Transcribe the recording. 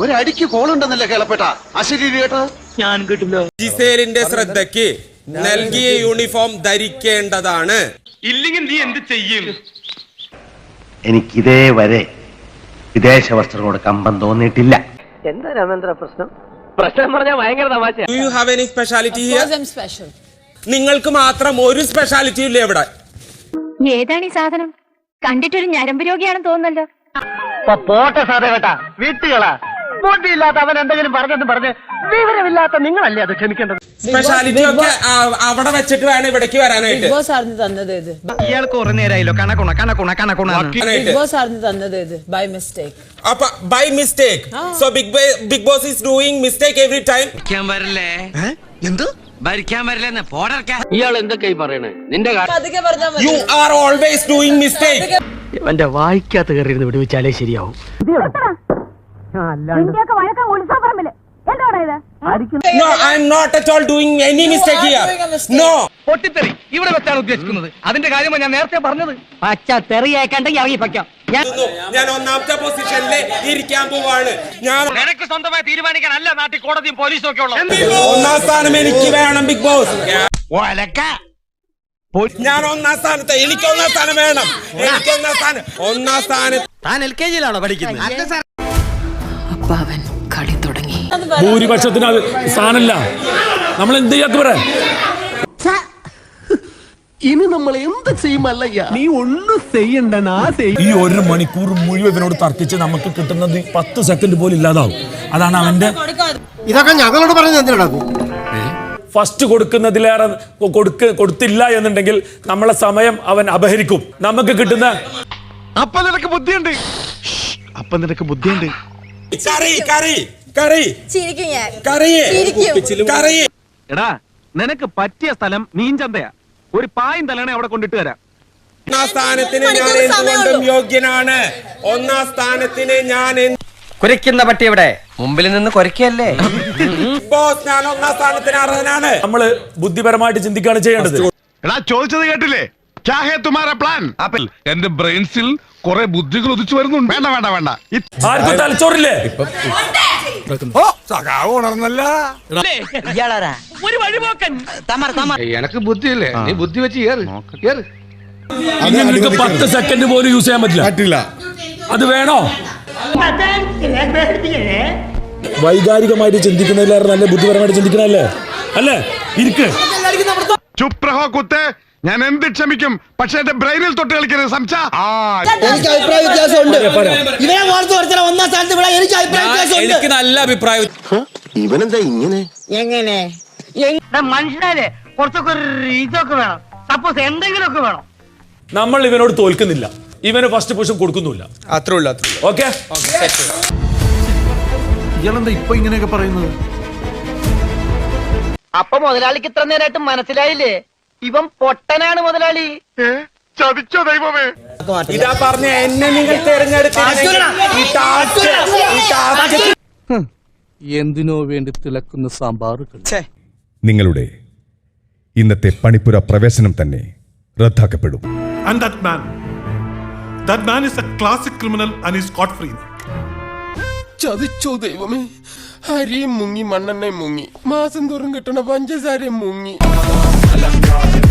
ഒരടിക്ക് കോളുണ്ടെന്നല്ലേ കേളപ്പെട്ട? അശരീരി കേട്ടോ ഞാൻ കിട്ടില്ല. ജിസേലിന്റെ ശ്രദ്ധയ്ക്ക് നൽകിയ യൂണിഫോം ധരിക്കേണ്ടതാണ്. ഇല്ലെങ്കിൽ നീ എന്ത് ചെയ്യും? എനിക്കിതേ വരെ വിദേശ വസ്ത്രങ്ങളോട് കമ്പം തോന്നിയിട്ടില്ല. എന്താ രാമേന്ദ്ര പ്രശ്നം? പ്രശ്നം പറഞ്ഞാൽ ഭയങ്കര തമാശ do you have any speciality special. നിങ്ങൾക്ക് മാത്രം ഒരു സ്പെഷ്യാലിറ്റി ഇല്ല ഇവിടെ. ഏതാണ് ഈ സാധനം? കണ്ടിട്ടൊരു ഞരമ്പ് രോഗിയാണെന്ന് തോന്നുന്നല്ലോ. പോട്ടെ സാറേ കേട്ടാ വീട്ടുകളാ. ബോട്ടിയില്ലാത്ത അവൻ എന്തെങ്കിലും പറഞ്ഞെന്ന് പറഞ്ഞ് വിവരമില്ലാത്ത നിങ്ങളല്ലേ അത് ക്ഷമിക്കേണ്ടത്? സ്പെഷ്യാലിറ്റി ഒക്കെ ആ, അവിടെ വെച്ചിട്ട് വേണം ഇവിടേക്ക് വരാനായിട്ട്. ബിഗ് ബോസ് തന്നത് ഇത്. ഇയാൾക്ക് കുറെ നേരമായല്ലോ. കണക്കുണ കണക്കുണ കണക്കുണ ബിഗ് വരാനായിട്ട്. ബോസ് ആർന്ന് തന്നത് ഇത് ബൈ മിസ്റ്റേക്ക് അപ്പൊ by mistake so big big boss is doing mistake every time ഭരിക്കാൻ വരില്ലേ? എന്ത്? ഭരിക്കാൻ വരില്ലെന്ന് പോടർക്കാൻ. ഇയാൾ എന്തൊക്കെയായി പറയണേ? നിന്റെ പതുക്കെ പറഞ്ഞാൽ മതി. You are always doing mistake എന്റെ വായിക്കാത്ത കയറിയിരുന്ന് വിടുവിച്ചാലേ ശരിയാവും. ഇന്ത്യയൊക്കെ വഴക്കം ഉത്സവപ്പറമ്പിൽ എന്താണ് ഇത്? No I am not at all doing any mistake here no പൊട്ടിത്തെറി. ഇവിടെ വെച്ചാണ് ഉദ്ദേശിക്കുന്നത്. അതിന്റെ കാര്യമാണ് ഞാൻ നേരത്തെ പറഞ്ഞത്. പച്ച തെറിയേക്കണ്ടെങ്കിൽ ഇറങ്ങി പയ്ക്കാം. ഞാൻ ഞാൻ ഒന്നാമത്തെ പൊസിഷനിൽ ഇരിക്കാൻ പോവാണ്. ഞാൻ നിനക്ക് സ്വന്തമായി തീരുമാനിക്കാൻ അല്ല നാട്ടിൽ കോടതിയും പോലീസും ഒക്കെ ഉള്ളത്. ഒന്നാം സ്ഥാനം എനിക്ക് വേണം ബിഗ് ബോസ് ഞാൻ ഒന്നാം സ്ഥാനത്ത്. എനിക്ക് ഒന്നാം സ്ഥാനം വേണം. എനിക്ക് ഒന്നാം സ്ഥാനം ഒന്നാം സ്ഥാനം താൻ എൽ കെ ജിയിലാണോ പഠിക്കുന്നത്? അപ്പാവൻ കളി തുടങ്ങി. ഭൂരിപക്ഷത്തിന് അത് സ്ഥാനമില്ല നമ്മൾ എന്ത് ചെയ്യാത്ത പറയാ ഇനി നമ്മൾ എന്ത് ചെയ്യുമല്ലയ്യ നീ ഒന്നും ചെയ്യണ്ട ഈ ഒരു മണിക്കൂർ മുഴുവൻ ഇവനോട് തർക്കിച്ച് നമുക്ക് കിട്ടുന്നത് പത്ത് സെക്കൻഡ് പോലും ഇല്ലാതാവും അതാണ് അവന്റെ ഇതൊക്കെ ഞങ്ങളോട് പറഞ്ഞു ഫസ്റ്റ് കൊടുക്കുന്നതിലേറെ കൊടുക്ക കൊടുത്തില്ല എന്നുണ്ടെങ്കിൽ നമ്മളെ സമയം അവൻ അപഹരിക്കും. നമുക്ക് കിട്ടുന്ന അപ്പൊ നിനക്ക് ബുദ്ധിയുണ്ട്. അപ്പൊ നിനക്ക് ബുദ്ധിയുണ്ട്. കറി കറി കറി. ചിരിക്കും ഞാൻ. കറി. ചിരിക്കും. കറി. എടാ നിനക്ക് പറ്റിയ സ്ഥലം മീൻചന്തയാ. ഒരു പായും തലണ അവിടെ കൊണ്ടിട്ട് വരാം. ഒന്നാം സ്ഥാനത്തിന് ഞാൻ എന്തുകൊണ്ടും. യോഗ്യനാണ്. ഒന്നാം സ്ഥാനത്തിന് ഞാൻ കുരയ്ക്കുന്ന പട്ടി ഇവിടെ. മുമ്പിൽ നിന്ന് കുരയ്ക്കല്ലേ? ബോസ് ഞാൻ ഒന്നാം സ്ഥാനത്തിന് അർഹനാണ്. നമ്മൾ ബുദ്ധിപരമായിട്ട് ചിന്തിക്കുകയാണ് ചെയ്യേണ്ടത്. എടാ ചോദിച്ചത് കേട്ടില്ലേ? ക്യാ ഹേ തുമാര പ്ലാൻ എന്റെ ബ്രെയിൻസിൽ കുറെ ബുദ്ധികൾ ഉദിച്ചു വരുന്നുണ്ട്. വേണ്ട വേണ്ട വേണ്ട. ആർക്കും തലച്ചോറില്ലേ? എനക്ക് ബുദ്ധിയില്ലേ? നീ ബുദ്ധി വെച്ച് കേറ് ഇനി നിങ്ങൾക്ക് പത്ത് സെക്കൻഡ് പോലും യൂസ് ചെയ്യാൻ പറ്റില്ല. പറ്റില്ല. അത് വേണോ? വൈകാരികമായിട്ട് ചിന്തിക്കുന്നതിലേറെ നല്ല ബുദ്ധിപരമായിട്ട് ചിന്തിക്കണല്ലേ? അല്ലേ? ഇരിക്ക്. ചുപ്രഹോ കുത്തേ. ഞാൻ എന്ത് ക്ഷമിക്കും? പക്ഷെ എന്റെ ബ്രെയിനിൽ തൊട്ട് കളിക്കരുത് സംശ. ആ എനിക്ക് അഭിപ്രായ വ്യത്യാസമുണ്ട് ഇവനെ വാർത്ത വരുത്തല ഒന്നാം സ്ഥാനത്ത് ഇവിടെ എനിക്ക് അഭിപ്രായ വ്യത്യാസമുണ്ട് എനിക്ക് നല്ല അഭിപ്രായം. ഇവനെന്താ ഇങ്ങനെ? മനുഷ്യനാലേ കുറച്ചൊക്കെ ഒരു ഇതൊക്കെ വേണം. സപ്പോസ് എന്തെങ്കിലുമൊക്കെ വേണം. നമ്മൾ ഇവനോട് തോൽക്കുന്നില്ല. ഇവന് ഫസ്റ്റ് പൊസിഷൻ കൊടുക്കുന്നില്ല അത്രേ ഉള്ളൂ അത്രേ ഉള്ളൂ. ഓക്കെ ഇയാളെന്താ ഇപ്പൊ ഇങ്ങനെയൊക്കെ പറയുന്നത്? അപ്പൊ മുതലാളിക്ക് ഇത്ര നേരമായിട്ട് മനസ്സിലായില്ലേ? ഇവൻ പൊട്ടനാണ് മുതലാളി. ചതിച്ചോ ദൈവമേ. ഇതാ പറഞ്ഞ എന്നെ നിങ്ങൾ ടാസ്ക് എന്തിനോ വേണ്ടി തിളക്കുന്ന സാമ്പാറുകൾ. നിങ്ങളുടെ ഇന്നത്തെ പണിപ്പുര പ്രവേശനം തന്നെ റദ്ദാക്കപ്പെടും. And that man, that man is a classic criminal and is caught free. ചതിച്ചോ ദൈവമേ. അരിയും മുങ്ങി മണ്ണെണ്ണയും മുങ്ങി. മാസം തോറും കിട്ടണ പഞ്ചസാരയും മുങ്ങി. la cara